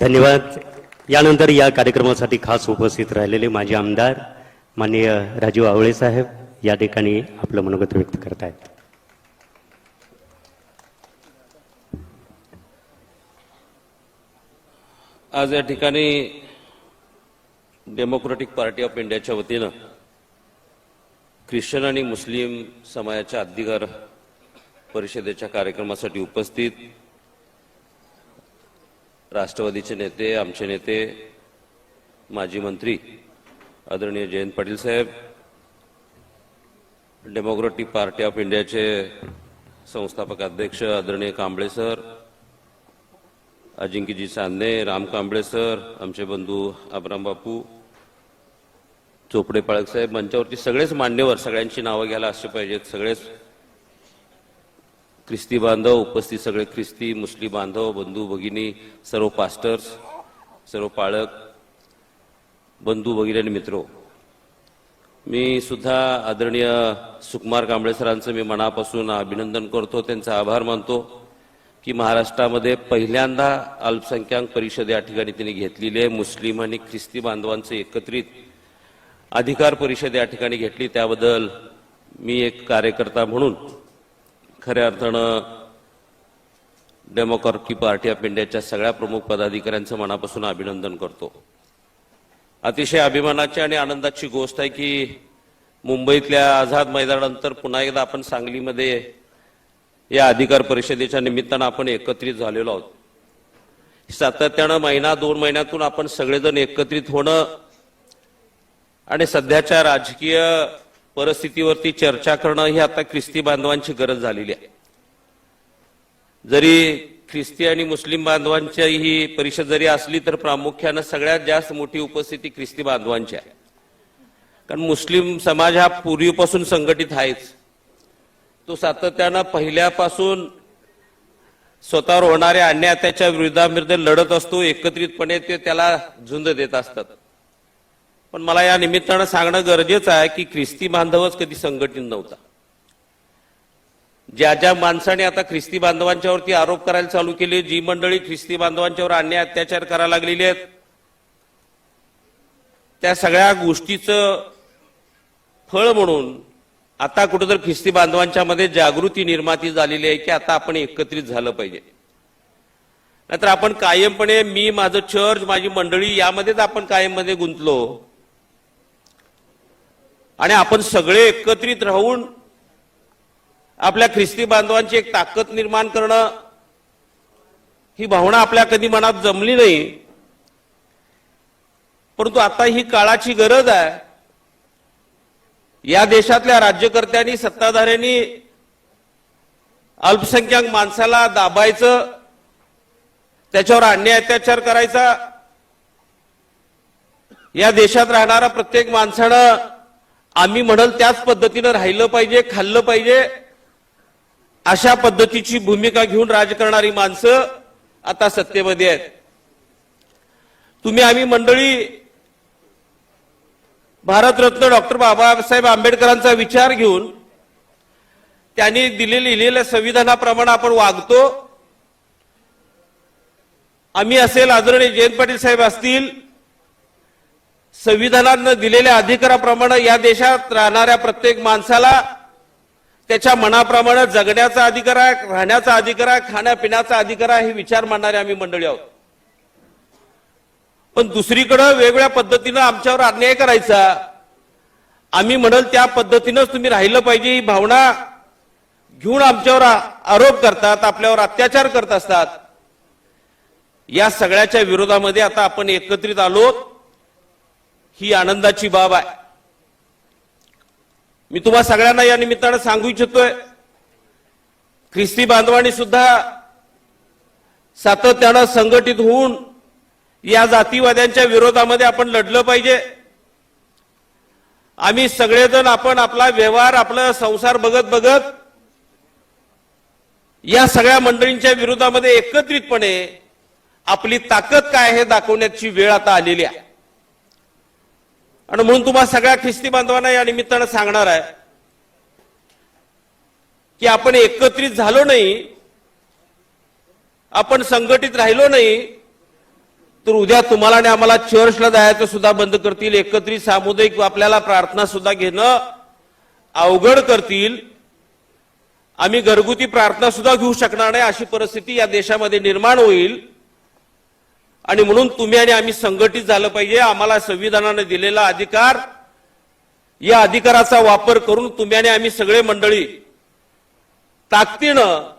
धन्यवाद. यानंतर या कार्यक्रमासाठी खास उपस्थित राहिलेले माजी आमदार माननीय राजीव आवळे साहेब या ठिकाणी आपलं मनोगत व्यक्त करत आहेत आज या ठिकाणी डेमोक्रेटिक पार्टी ऑफ इंडियाच्या वतीनं ख्रिश्चन आणि मुस्लिम समाजाच्या अधिकार परिषदेच्या कार्यक्रमासाठी उपस्थित राष्ट्रवादीचे नेते आमचे नेते माजी मंत्री आदरणीय जयंत पाटील साहेब डेमोक्रेटिक पार्टी ऑफ इंडियाचे संस्थापक अध्यक्ष आदरणीय कांबळे सर अजिंक्यजी सांदे राम कांबळे सर आमचे बंधू अबराम बापू चोपडे पाळक साहेब मंचावरती सगळेच मान्यवर सगळ्यांची नावं घ्यायला असले पाहिजेत सगळेच ख्रिस्ती बांधव उपस्थित सगळे ख्रिस्ती मुस्लिम बांधव बंधू भगिनी सर्व पास्टर्स सर्व पाळक बंधू भगिनी आणि मित्रो. मी सुद्धा आदरणीय सुकुमार कांबळे सरांचं मी मनापासून अभिनंदन करतो त्यांचा आभार मानतो की महाराष्ट्रामध्ये पहिल्यांदा अल्पसंख्याक परिषद या ठिकाणी त्यांनी घेतलेली आहे. मुस्लिम आणि ख्रिस्ती बांधवांचं एकत्रित अधिकार परिषद या ठिकाणी घेतली. त्याबद्दल मी एक कार्यकर्ता म्हणून खऱ्या अर्थानं डेमोक्रॅटिक पार्टी ऑफ इंडियाच्या सगळ्या प्रमुख पदाधिकाऱ्यांचं मनापासून अभिनंदन करतो. अतिशय अभिमानाची आणि आनंदाची गोष्ट आहे की मुंबईतल्या आझाद मैदानानंतर पुन्हा एकदा आपण सांगलीमध्ये या अधिकार परिषदेच्या निमित्तानं आपण एकत्रित झालेलो आहोत. सातत्यानं महिना दोन महिन्यातून आपण सगळेजण एकत्रित होणं आणि सध्याच्या राजकीय परिस्थितीवरती चर्चा करणं ही आता ख्रिस्ती बांधवांची गरज झालेली आहे. जरी ख्रिस्ती आणि मुस्लिम बांधवांची ही परिषद जरी असली तर प्रामुख्यानं सगळ्यात जास्त मोठी उपस्थिती ख्रिस्ती बांधवांची आहे. कारण मुस्लिम समाज हा पूर्वीपासून संघटित आहेच. तो सातत्यानं पहिल्यापासून स्वतःवर होणाऱ्या अन्याय त्याच्या विरोधाविरुद्ध लढत असतो एकत्रितपणे ते त्याला झुंज देत असतात. पण मला या निमित्तानं सांगणं गरजेचं आहे की ख्रिस्ती बांधवच कधी संघटित नव्हता. ज्या ज्या माणसाने आता ख्रिस्ती बांधवांच्यावरती आरोप करायला चालू केले जी मंडळी ख्रिस्ती बांधवांच्यावर अन्याय अत्याचार करायला लागलेली आहेत त्या सगळ्या गोष्टीचं फळ म्हणून आता कुठंतरी ख्रिस्ती बांधवांच्या मध्ये जागृती निर्माती झालेली आहे की आता आपण एकत्रित झालं पाहिजे. नाहीतर आपण कायमपणे मी माझं चर्च माझी मंडळी यामध्येच आपण कायममध्ये गुंतलो. आणि आपण सगळे एकत्रित राहून आपल्या ख्रिस्ती बांधवांची एक ताकद निर्माण करणं ही भावना आपल्या कधी मनात जमली नाही. परंतु आता ही काळाची गरज आहे. या देशातल्या राज्यकर्त्यांनी सत्ताधाऱ्यांनी अल्पसंख्याक माणसाला दाबायचं त्याच्यावर अन्याय अत्याचार करायचा या देशात राहणारा प्रत्येक माणसानं आम्ही म्हणल त्याच पद्धतीनं राहिलं पाहिजे खाल्लं पाहिजे. अशा पद्धतीची भूमिका घेऊन राज करणारी माणसं आता सत्तेमध्ये आहेत. तुम्ही आम्ही मंडळी भारतरत्न डॉक्टर बाबासाहेब आंबेडकरांचा विचार घेऊन त्यांनी दिले लिहिलेल्या संविधानाप्रमाणे आपण वागतो. आम्ही असेल आदरणीय जयंत पाटील साहेब असतील संविधानानं दिलेल्या अधिकाराप्रमाणे या देशात राहणाऱ्या प्रत्येक माणसाला त्याच्या मनाप्रमाणे जगण्याचा अधिकार आहे राहण्याचा अधिकार आहे खाण्यापिण्याचा अधिकार आहे हे विचार मांडणारे आम्ही मंडळी आहोत. पण दुसरीकडं वेगवेगळ्या पद्धतीनं आमच्यावर अन्याय करायचा. आम्ही म्हणल त्या पद्धतीनंच तुम्ही राहिलं पाहिजे ही भावना घेऊन आमच्यावर आरोप करतात आपल्यावर अत्याचार करत असतात. या सगळ्याच्या विरोधामध्ये आता आपण एकत्रित आलो ही आनंदाची बाब आहे. मी तुम्हा सगळ्यांना या निमित्तानं सांगू इच्छितोय ख्रिस्ती बांधवांनी सुद्धा सातत्यानं संघटित होऊन या जातीवाद्यांच्या विरोधामध्ये आपण लढलं पाहिजे. आम्ही सगळेजण आपण आपला व्यवहार आपला संसार बघत बघत या सगळ्या मंडळींच्या विरोधामध्ये एकत्रितपणे आपली ताकद काय हे दाखवण्याची वेळ आता आलेली आहे. आणि म्हणून तुम्हाला सगळ्या ख्रिस्ती बांधवांना या निमित्तानं सांगणार आहे की आपण एकत्रित झालो नाही आपण संघटित राहिलो नाही तर उद्या तुम्हाला आणि आम्हाला चर्चला जायचं सुद्धा बंद करतील एकत्रित सामुदायिक आपल्याला प्रार्थना सुद्धा घेणं अवघड करतील. आम्ही घरगुती प्रार्थना सुद्धा घेऊ शकणार नाही अशी परिस्थिती या देशामध्ये निर्माण होईल. आणि म्हणून तुम्ही आणि आम्ही संघटित झालं पाहिजे. आम्हाला संविधानाने दिलेला अधिकार या अधिकाराचा वापर करून तुम्ही आणि आम्ही सगळे मंडळी ताकदीनं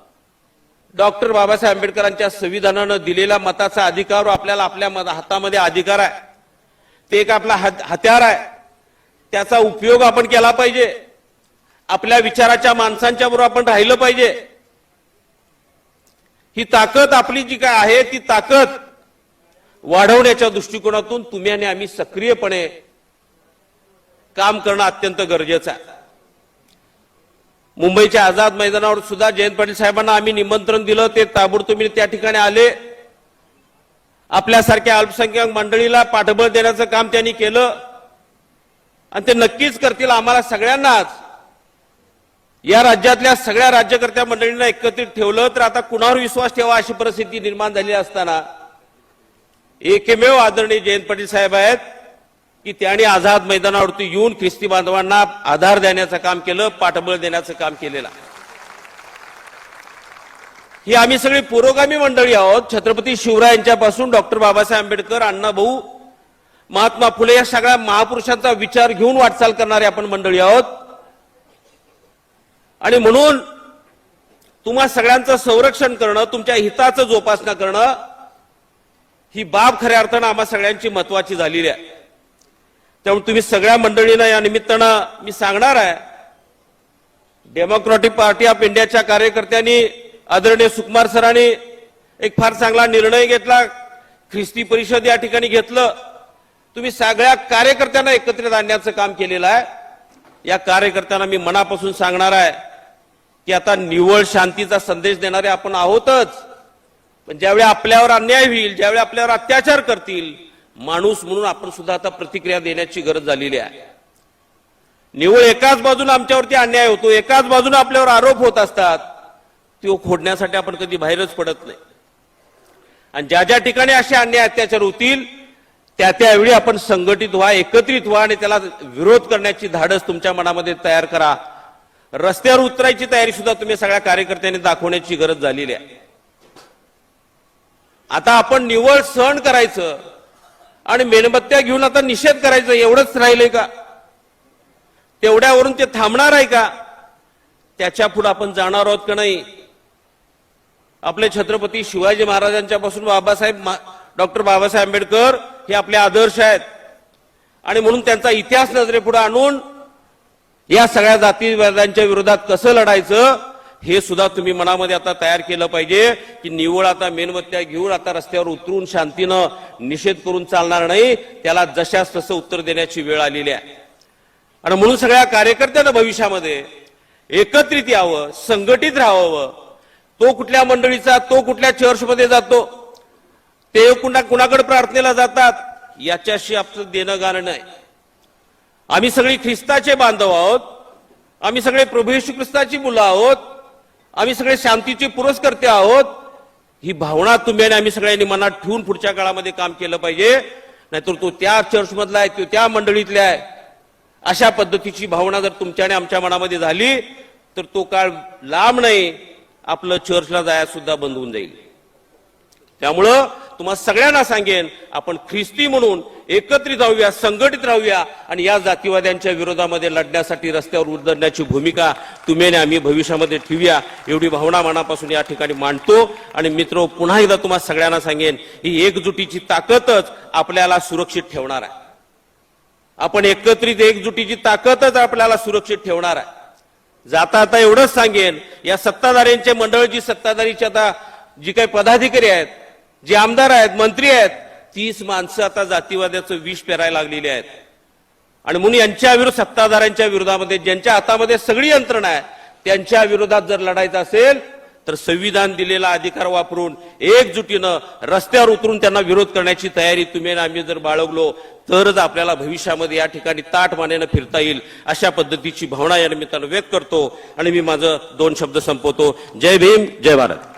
डॉक्टर बाबासाहेब आंबेडकरांच्या संविधानानं दिलेला मताचा अधिकार आपल्याला आपल्या हातामध्ये अधिकार आहे. ते एक आपला हत- हत्यार आहे. त्याचा उपयोग आपण केला पाहिजे. आपल्या विचाराच्या माणसांच्या बरोबर आपण राहिलं पाहिजे. ही ताकद आपली जी काय आहे ती ताकद वाढवण्याच्या दृष्टिकोनातून तुम्ही आणि आम्ही सक्रियपणे काम करणं अत्यंत गरजेचं आहे. मुंबईच्या आझाद मैदानावर सुद्धा जयंत पाटील साहेबांना आम्ही निमंत्रण दिलं ते ताबडतोब त्या ठिकाणी आले. आपल्यासारख्या अल्पसंख्याक मंडळीला पाठबळ देण्याचं काम त्यांनी केलं. आणि ते नक्कीच करतील आम्हाला सगळ्यांनाच. या राज्यातल्या सगळ्या राज्यकर्त्या मंडळींना एकत्रित ठेवलं तर आता कुणावर विश्वास ठेवा अशी परिस्थिती निर्माण झाली असताना एकमेव आदरणीय जयंत पाटील साहेब आहेत की त्यांनी आझाद मैदानावरती येऊन ख्रिस्ती बांधवांना आधार देण्याचं काम केलं पाठबळ देण्याचं काम केलेलं आहे. ही आम्ही सगळी पुरोगामी मंडळी आहोत छत्रपती शिवरायांच्यापासून डॉक्टर बाबासाहेब आंबेडकर अण्णाभाऊ महात्मा फुले या सगळ्या महापुरुषांचा विचार घेऊन वाटचाल करणारे आपण मंडळी आहोत आणि म्हणून तुम्हा सगळ्यांचं संरक्षण करणं तुमच्या हिताचं जोपासना करणं ही बाब खऱ्या अर्थानं आम्हा सगळ्यांची महत्वाची झालेली आहे. त्यामुळे तुम्ही सगळ्या मंडळींना या निमित्तानं मी सांगणार आहे डेमोक्रॅटिक पार्टी ऑफ इंडियाच्या कार्यकर्त्यांनी आदरणीय सुकुमार सरांनी एक फार चांगला निर्णय घेतला ख्रिस्ती परिषद या ठिकाणी घेतलं. तुम्ही सगळ्या कार्यकर्त्यांना एकत्रित आणण्याचं काम केलेलं आहे. या कार्यकर्त्यांना मी मनापासून सांगणार आहे की आता निव्वळ शांतीचा संदेश देणारे आपण आहोतच. पण ज्यावेळी आपल्यावर अन्याय होईल ज्यावेळी आपल्यावर अत्याचार करतील माणूस म्हणून आपण सुद्धा आता प्रतिक्रिया देण्याची गरज झालेली आहे. निव्वळ एकाच बाजूने आमच्यावरती अन्याय होतो एकाच बाजूने आपल्यावर आरोप होत असतात तो खोडण्यासाठी आपण कधी बाहेरच पडत नाही. आणि ज्या ज्या ठिकाणी असे अन्याय अत्याचार होतील त्या त्यावेळी आपण संघटित व्हा एकत्रित व्हा आणि त्याला विरोध करण्याची धाडस तुमच्या मनामध्ये तयार करा. रस्त्यावर उतरायची तयारी सुद्धा तुम्ही सगळ्या कार्यकर्त्यांनी दाखवण्याची गरज झालेली आहे. आता आपण निवळ सहन करायचं आणि मेणबत्त्या घेऊन आता निषेध करायचं एवढंच राहिलंय का? तेवढ्यावरून ते थांबणार आहे का? त्याच्या पुढे आपण जाणार आहोत का नाही? आपले छत्रपती शिवाजी महाराजांच्या पासून बाबासाहेब डॉक्टर बाबासाहेब आंबेडकर हे आपले आदर्श आहेत. आणि म्हणून त्यांचा इतिहास नजरेपुढे आणून या सगळ्या जातीवादांच्या विरोधात कसं लढायचं हे सुद्धा तुम्ही मनामध्ये आता तयार केलं पाहिजे की निव्वळ आता मेणबत्त्या घेऊन आता रस्त्यावर उतरून शांतीनं निषेध करून चालणार नाही त्याला जशास तसं उत्तर देण्याची वेळ आलेली आहे. आणि म्हणून सगळ्या कार्यकर्त्यांना भविष्यामध्ये एकत्रित यावं संघटित राहावं. तो कुठल्या मंडळीचा तो कुठल्या चर्चमध्ये जातो ते कुणा कुणाकडे प्रार्थनेला जातात याच्याशी आपलं देणं गाणं नाही. आम्ही सगळी ख्रिस्ताचे बांधव आहोत आम्ही सगळे प्रभू येशू ख्रिस्ताची मुलं आहोत आम्ही सगळे शांतीचे पुरस्कर्ते आहोत. ही भावना तुम्ही आणि आम्ही सगळ्यांनी मनात ठेवून पुढच्या काळामध्ये काम केलं पाहिजे. नाहीतर तो त्या चर्चमधला आहे तो त्या मंडळीतला आहे. अशा पद्धतीची भावना जर तुमच्या आणि आमच्या मनामध्ये झाली तर तो काळ लांब नाही. आपलं चर्चला जाया सुद्धा बंद होऊन जाईल. त्यामुळं तुम्हाला सगळ्यांना सांगेन आपण ख्रिस्ती म्हणून एकत्रित राहूया संघटित राहूया आणि या जातीवाद्यांच्या विरोधामध्ये लढण्यासाठी रस्त्यावर उतरण्याची भूमिका तुम्ही आणि आम्ही भविष्यामध्ये ठेवूया. एवढी भावना मनापासून या ठिकाणी मांडतो. आणि मित्र पुन्हा एकदा तुम्हाला सगळ्यांना सांगेन ही एकजुटीची ताकदच आपल्याला सुरक्षित ठेवणार आहे. आपण एकत्रित एकजुटीची ताकदच आपल्याला सुरक्षित ठेवणार आहे. जाता आता एवढंच सांगेन या सत्ताधाऱ्यांचे मंडळ जी सत्ताधारीची आता जी काही पदाधिकारी आहेत जे आमदार आहेत मंत्री आहेत तीस माणसं आता जातीवाद्याचं विष पेरायला लागलेली आहेत. आणि म्हणून यांच्या विरुद्ध सत्ताधाऱ्यांच्या विरोधामध्ये ज्यांच्या हातामध्ये सगळी यंत्रणा आहे त्यांच्या विरोधात जर लढायचं असेल तर संविधान दिलेला अधिकार वापरून एकजुटीनं रस्त्यावर उतरून त्यांना विरोध करण्याची तयारी तुम्ही आणि आम्ही जर बाळगलो तरच आपल्याला भविष्यामध्ये या ठिकाणी ताट मानेनं फिरता येईल अशा पद्धतीची भावना या निमित्तानं व्यक्त करतो. आणि मी माझं दोन शब्द संपवतो. जय भीम जय भारत.